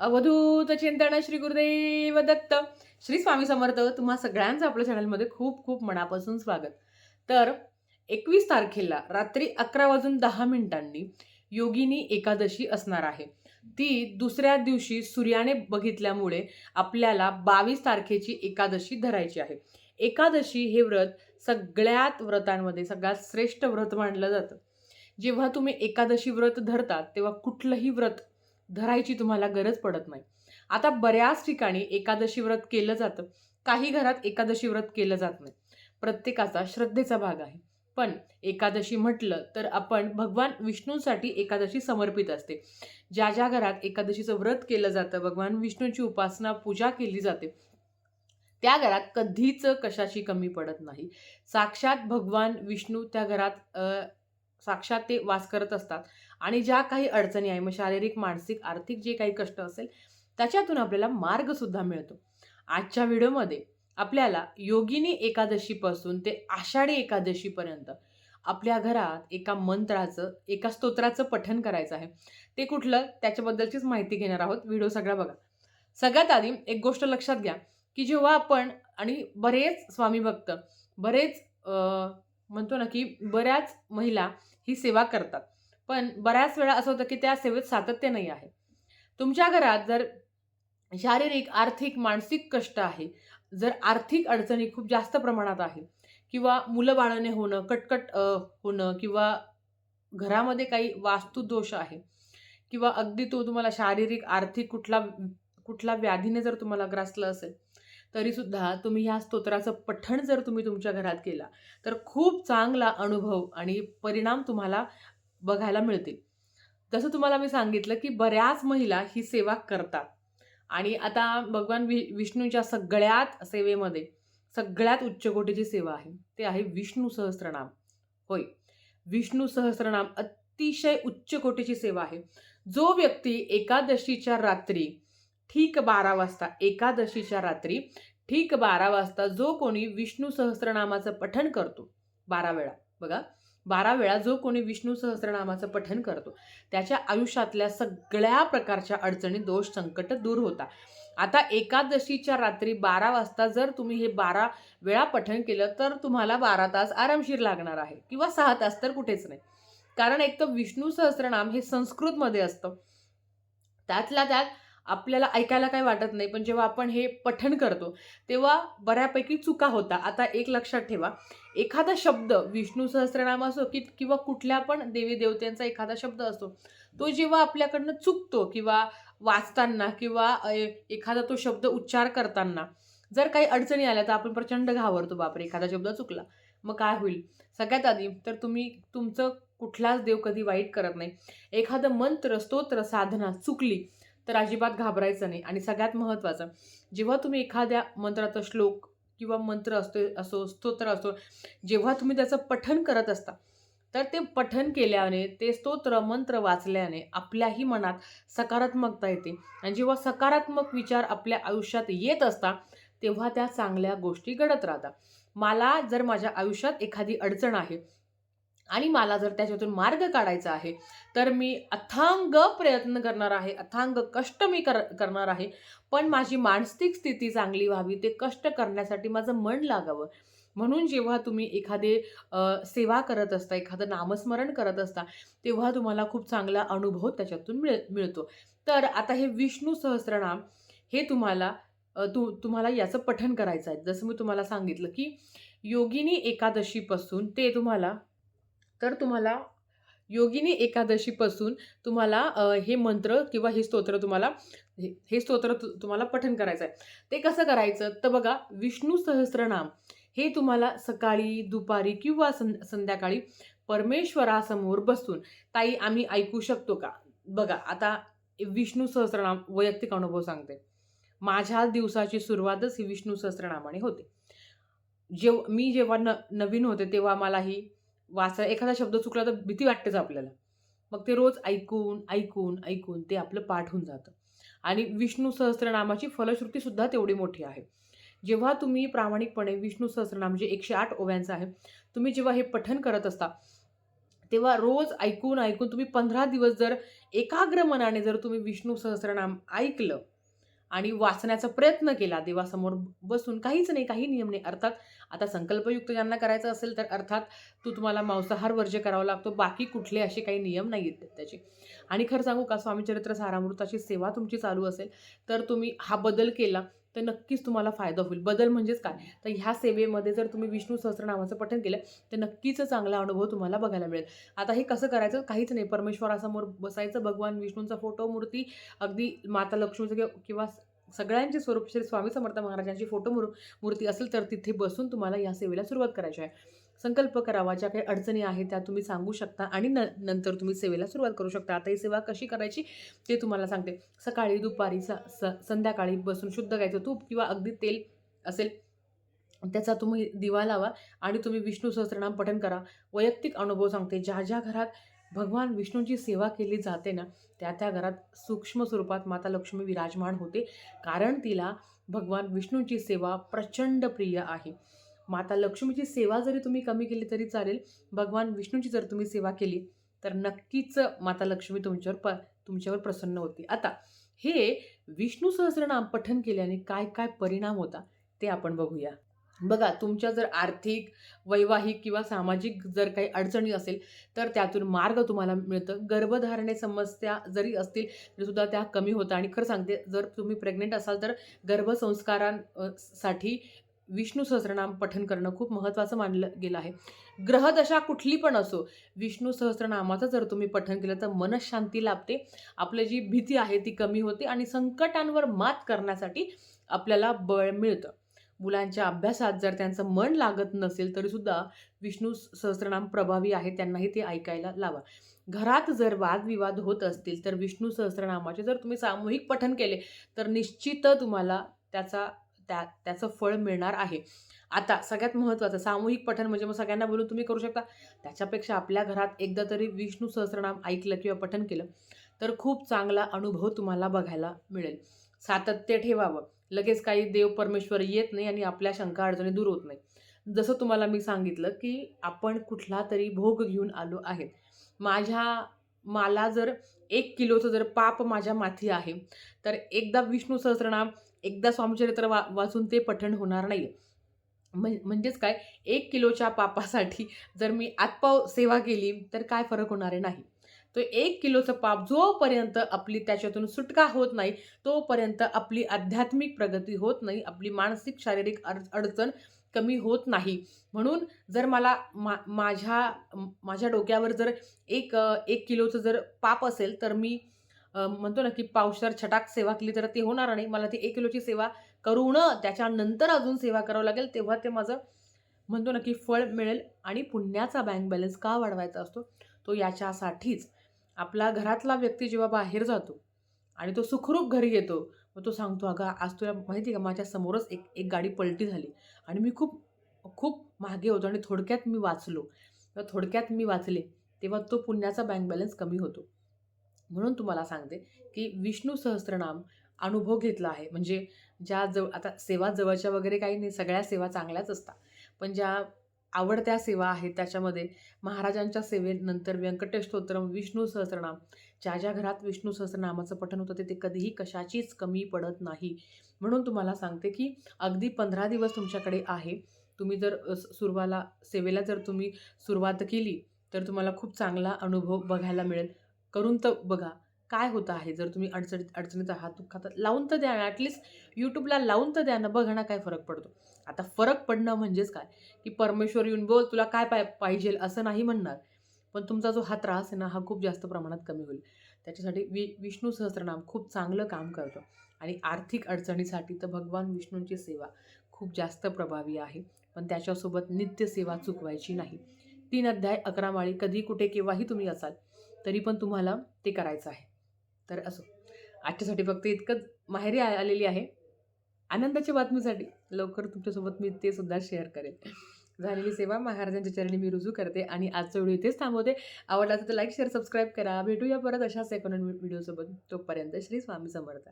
अवधूत चिंतन श्री गुरुदेव दत्त. श्री स्वामी समर्थ तुम्हा सगळ्यांचं आपल्या चॅनलमध्ये खूप खूप मनापासून स्वागत. तर एकवीस तारखेला रात्री अकरा वाजून दहा मिनिटांनी योगिनी एकादशी असणार आहे. ती दुसऱ्या दिवशी सूर्याने बघितल्यामुळे आपल्याला बावीस तारखेची एकादशी धरायची आहे. एकादशी हे व्रत सगळ्यात व्रतांमध्ये सगळ्यात श्रेष्ठ व्रत मानलं जातं. जेव्हा तुम्ही एकादशी व्रत धरतात तेव्हा कुठलंही व्रत धरायची तुम्हाला गरज पडत नाही. आता बऱ्याच ठिकाणी एकादशी व्रत केलं जातं. काही घरात एकादशी व्रत केलं जात नाही. प्रत्येकाचा श्रद्धेचा भाग आहे. पण एकादशी म्हटलं तर आपण भगवान विष्णूंसाठी एकादशी समर्पित असते. ज्या ज्या घरात एकादशीचं व्रत केलं जातं भगवान विष्णूंची उपासना पूजा केली जाते त्या घरात कधीच कशाची कमी पडत नाही. साक्षात भगवान विष्णू त्या घरात साक्षात ते वास करत असतात. आणि ज्या काही अडचणी आहे मग शारीरिक मानसिक आर्थिक जे काही कष्ट असेल त्याच्यातून आपल्याला मार्गसुद्धा मिळतो. आजच्या व्हिडिओमध्ये आपल्याला योगिनी एकादशीपासून ते आषाढी एकादशीपर्यंत आपल्या घरात एका मंत्राचं एका स्तोत्राचं पठन करायचं आहे. ते कुठलं? त्याच्याबद्दलचीच माहिती घेणार आहोत. व्हिडिओ सगळा बघा. सगळ्यात आधी एक गोष्ट लक्षात घ्या की जेव्हा आपण आणि बरेच स्वामी भक्त बरेच म्हणतो ना की बऱ्याच महिला ही सेवा करतात. पण बऱ्याच वेळा असं होतं की त्या सेवेत सातत्य नाही आहे. तुमच्या घरात जर शारीरिक आर्थिक मानसिक कष्ट आहे जर आर्थिक अडचणी खूप जास्त प्रमाणात आहे किंवा मुलं बाळाने होणं कटकट होणं किंवा घरामध्ये काही वास्तुदोष आहे किंवा अगदी तो तुम्हाला शारीरिक आर्थिक कुठला कुठला व्याधीने जर तुम्हाला ग्रासलं असेल तरीसुद्धा तुम्ही ह्या स्तोत्राचं पठण जर तुम्ही तुमच्या घरात केला तर खूप चांगला अनुभव आणि परिणाम तुम्हाला बघायला मिळतील. जसं तुम्हाला मी सांगितलं की बऱ्याच महिला ही सेवा करतात. आणि आता भगवान वि विष्णूच्या सगळ्यात सेवेमध्ये सगळ्यात उच्च कोटीची सेवा आहे ते आहे विष्णू सहस्रनाम. होय. विष्णू सहस्रनाम अतिशय उच्च कोटीची सेवा आहे. जो व्यक्ती एकादशीच्या रात्री ठीक बारा वाजता एकादशीच्या रात्री ठीक बारा वाजता जो कोणी विष्णू सहस्रनामाचं पठण करतो बारा वेळा बघा बारा वेळा जो कोणी विष्णू सहस्रनामाचं पठण करतो त्याच्या आयुष्यातल्या सगळ्या प्रकारच्या अडचणी दोष संकट दूर होता आता एकादशीच्या रात्री बारा वाजता जर तुम्ही हे बारा वेळा पठण केलं तर तुम्हाला बारा तास आरामशीर लागणार आहे किंवा सहा तास तर कुठेच नाही. कारण एक तर विष्णू सहस्रनाम हे संस्कृतमध्ये असतं. त्यातल्या त्यात आपल्याला ऐकायला काही वाटत नाही पण जेव्हा आपण हे पठण करतो तेव्हा बऱ्यापैकी चुका होता आता एक लक्षात ठेवा एखादा शब्द विष्णू सहस्रनाम असो की किंवा कुठल्या पण देवी देवतेंचा एखादा शब्द असतो तो जेव्हा आपल्याकडनं चुकतो किंवा वाचताना किंवा एखादा तो शब्द उच्चार करताना जर काही अडचणी आल्या तर आपण प्रचंड घाबरतो. बापरे! एखादा शब्द चुकला मग काय होईल? सगळ्यात आधी तर तुम्ही तुमचं कुठलाच देव कधी वाईट करत नाही. एखादं मंत्र स्तोत्र साधना चुकली तर अजिबात घाबरायचं नाही. आणि सगळ्यात महत्त्वाचं जेव्हा तुम्ही एखाद्या मंत्राचा श्लोक किंवा मंत्र असतो असो स्तोत्र असो जेव्हा तुम्ही त्याचं पठन करत असता तर ते पठन केल्याने ते स्तोत्र मंत्र वाचल्याने आपल्याही मनात सकारात्मकता येते. आणि जेव्हा सकारात्मक विचार आपल्या आयुष्यात येत असता तेव्हा त्या चांगल्या गोष्टी घडत राहतात. मला जर माझ्या आयुष्यात एखादी अडचण आहे आणि मला जर त्याच्यातून मार्ग काढायचा आहे तर मी अथांग प्रयत्न करणार आहे अथांग कष्ट मी कर करणार आहे. पण माझी मानसिक स्थिती चांगली व्हावी ते कष्ट करण्यासाठी माझं मन लागावं. म्हणून जेव्हा तुम्ही एखादे सेवा करत असता एखादं नामस्मरण करत असता तेव्हा तुम्हाला खूप चांगला अनुभव त्याच्यातून मिळ मिळतो. तर आता हे विष्णू सहस्रनाम हे तुम्हाला तु तुम्हाला याचं पठन करायचं आहे. जसं मी तुम्हाला सांगितलं की योगिनी एकादशीपासून ते तुम्हाला तर तुम्हाला योगिनी एकादशीपासून तुम्हाला हे मंत्र किंवा हे स्तोत्र तुम्हाला हे हे स्तोत्र तु- तुम्हाला पठन करायचं आहे ते कसं करायचं? तर बघा विष्णू सहस्रनाम हे तुम्हाला सकाळी दुपारी किंवा सं संध्याकाळी परमेश्वरासमोर बसून ताई आम्ही ऐकू शकतो का? बघा आता विष्णू सहस्रनाम वैयक्तिक अनुभव सांगते. माझ्या दिवसाची सुरुवातच ही विष्णू सहस्रनामाने होते. जेव मी जेव्हा न नवीन होते तेव्हा मला ही वाचा एखादा शब्द चुकला तर भीती वाटतेच आपल्याला. मग ते रोज ऐकून ऐकून ऐकून ते आपलं पाठ होऊन जातं. आणि विष्णू सहस्रनामाची फलश्रुतीसुद्धा तेवढी मोठी आहे. जेव्हा तुम्ही प्रामाणिकपणे विष्णू सहस्रनाम जे एकशे आठ ओव्यांचं आहे तुम्ही जेव्हा हे पठन करत असता तेव्हा रोज ऐकून ऐकून तुम्ही पंधरा दिवस जर एकाग्र मनाने जर तुम्ही विष्णू सहस्रनाम ऐकलं आणि वाचण्याचा प्रयत्न केला. देवासमोर बसून काहीच नाही काही नियम नाही. अर्थात आता संकल्पयुक्त ज्यांना करायचं असेल तर अर्थात तू तुम्हाला मांसाहार वर्ज्य करावा लागतो. बाकी कुठले असे काही नियम नाही आहेत त्याचे. आणि खरं सांगू का? स्वामीचरित्र सारामृताची सेवा तुमची चालू असेल तर तुम्ही हा बदल केला. तर नक्कीच तुम्हाला फायदा होईल. बदल म्हणजेच काय? तर ह्या सेवेमध्ये जर तुम्ही विष्णू सहस्रनामाचं पठण केलं तर नक्कीच चांगला अनुभव तुम्हाला बघायला मिळेल. आता हे कसं करायचं? काहीच नाही. परमेश्वरासमोर बसायचं भगवान विष्णूंचा फोटो मूर्ती अगदी माता लक्ष्मीचं किंवा- किंवा सगळ्यांचे स्वरूप श्री स्वामी समर्थ महाराजांची फोटो मूर मूर्ती असेल तर तिथे बसून तुम्हाला या सेवेला सुरुवात करायची आहे. संकल्प करावा ज्या काही अडचणी आहेत त्या तुम्ही सांगू शकता आणि न नंतर तुम्ही सेवेला सुरुवात करू शकता. आता ही सेवा कशी करायची ते तुम्हाला सांगते. सकाळी दुपारी स स संध्याकाळी बसून शुद्ध गायचं तूप किंवा अगदी तेल असेल त्याचा तुम्ही दिवा लावा आणि तुम्ही विष्णू सहस्रनाम पठण करा. वैयक्तिक अनुभव सांगते. ज्या ज्या घरात भगवान विष्णूंची सेवा केली जाते ना त्या त्या घरात सूक्ष्म स्वरूपात माता लक्ष्मी विराजमान होते. कारण तिला भगवान विष्णूंची सेवा प्रचंड प्रिय आहे. माता लक्ष्मीची सेवा जरी तुम्ही कमी केली तरी चालेल भगवान विष्णूची जर तुम्ही सेवा केली तर नक्कीच माता लक्ष्मी तुमच्यावर प तुमच्यावर प्रसन्न होती. आता हे विष्णू सहस्रनाम पठन केल्याने काय काय परिणाम होता ते आपण बघूया. बघा तुमच्या जर आर्थिक वैवाहिक किंवा सामाजिक जर काही अडचणी असेल तर त्यातून मार्ग तुम्हाला मिळतं. गर्भधारणे समस्या जरी असतील तरीसुद्धा त्या कमी होतात. आणि खरं सांगते जर तुम्ही प्रेग्नेंट असाल तर गर्भसंस्कारांसाठी विष्णू सहस्रनाम पठन करणं खूप महत्त्वाचं मानलं गेलं आहे. ग्रहदशा कुठली पण असो विष्णू सहस्रनामाचं जर तुम्ही पठन केलं तर मनशांती लाभते. आपली जी भीती आहे ती कमी होते. आणि संकटांवर मात करण्यासाठी आपल्याला बळ मिळतं. मुलांच्या अभ्यासात जर त्यांचं मन लागत नसेल तरीसुद्धा विष्णू सहस्रनाम प्रभावी आहे त्यांनाही ते ऐकायला लावा. घरात जर वादविवाद होत असतील तर विष्णू सहस्रनामाचे जर तुम्ही सामूहिक पठन केले तर निश्चित तुम्हाला त्याचा त्या त्याचं फळ मिळणार आहे. आता सगळ्यात महत्त्वाचं सामूहिक पठण म्हणजे मग सगळ्यांना बोलून तुम्ही करू शकता. त्याच्यापेक्षा आपल्या घरात एकदा तरी विष्णू सहस्रनाम ऐकलं किंवा पठन केलं तर खूप चांगला अनुभव तुम्हाला बघायला मिळेल. सातत्य ठेवावं. लगेच काही देव परमेश्वर येत नाही आणि आपल्या शंका अडचणी दूर होत नाही. जसं तुम्हाला मी सांगितलं की आपण कुठला तरी भोग घेऊन आलो आहेत माझ्या मला जर एक किलोचं जर पाप माझ्या माथी आहे तर एकदा विष्णू सहस्रनाम एकदा स्वामीचरित्र वा वाचून ते पठण होणार नाही. म्हणजेच काय? एक किलोच्या पापासाठी जर मी आत्पाव सेवा केली तर काय फरक होणार आहे नाही. तो एक किलोचं पाप जोपर्यंत आपली त्याच्यातून सुटका होत नाही तोपर्यंत आपली आध्यात्मिक प्रगती होत नाही आपली मानसिक शारीरिक अड अडचण कमी होत नाही. म्हणून जर मला मा माझ्या माझ्या डोक्यावर जर एक एक किलोचं जर पाप असेल तर मी म्हणतो ना की पावसार छटाक सेवा केली तर ते होणार नाही. मला ती एक किलोची सेवा करून त्याच्यानंतर अजून सेवा करावं लागेल तेव्हा ते माझं म्हणतो ना की फळ मिळेल आणि पुण्याचा बँक बॅलन्स का वाढवायचा असतो? तो याच्यासाठीच. आपला घरातला व्यक्ती जेव्हा बाहेर जातो आणि तो सुखरूप घरी येतो मग तो सांगतो अगं आज तुला माहिती का माझ्या समोरच एक एक गाडी पलटी झाली आणि मी खूप खूप मागे होतो आणि थोडक्यात मी वाचलो. थोडक्यात मी वाचले तेव्हा तो पुण्याचा बँक बॅलन्स कमी होतो. म्हणून तुम्हाला सांगते की विष्णू सहस्रनाम अनुभव घेतला आहे. म्हणजे ज्या जव आता सेवा जवळच्या वगैरे काही नाही सगळ्या सेवा चांगल्याच असतात. पण ज्या आवडत्या सेवा आहेत त्याच्यामध्ये. महाराजांच्या सेवेनंतर व्यंकटेश स्तोत्रम विष्णू सहस्रनाम. ज्या ज्या घरात विष्णू सहस्रनामाचं पठण होतं ते ते कधीही कशाचीच कमी पडत नाही. म्हणून तुम्हाला सांगते की अगदी पंधरा दिवस तुमच्याकडे आहे. तुम्ही जर सुरुवाला सेवेला जर तुम्ही सुरुवात केली तर तुम्हाला खूप चांगला अनुभव बघायला मिळेल. करून तर बघा. काय होतं आहे? जर तुम्ही अडचणीत अडचणीत आहात दुःखात लावून तर द्या. ॲटलिस्ट यूट्यूबला लावून तर द्या ना बघा ना काय फरक पडतो. आता फरक पडणं म्हणजेच काय? की परमेश्वर येऊन बोल तुला काय पाय पाहिजे असं नाही म्हणणार. पण तुमचा जो हा त्रास आहे ना हा खूप जास्त प्रमाणात कमी होईल. त्याच्यासाठी वि विष्णू सहस्रनाम खूप चांगलं काम करतं. आणि आर्थिक अडचणीसाठी तर भगवान विष्णूंची सेवा खूप जास्त प्रभावी आहे. पण त्याच्यासोबत नित्यसेवा चुकवायची नाही. तीन अध्याय अकरा माळी कधी कुठे केव्हाही तुम्ही असाल तरी पण तुम्हाला ते करायचं आहे. तर असो. आजच्यासाठी फक्त इतकंच. माहेरी आलेली आहे. आनंदाच्या बातमीसाठी लवकर तुमच्यासोबत मी ते सुद्धा शेअर करेन. झालेली सेवा महाराजांच्या चरणी मी रुजू करते आणि आजचा व्हिडिओ इथेच थांबवते. आवडला तर लाईक शेअर सबस्क्राईब करा. भेटूया परत अशाच सेकंड व्हिडिओसोबत तोपर्यंत श्री स्वामी समर्थ.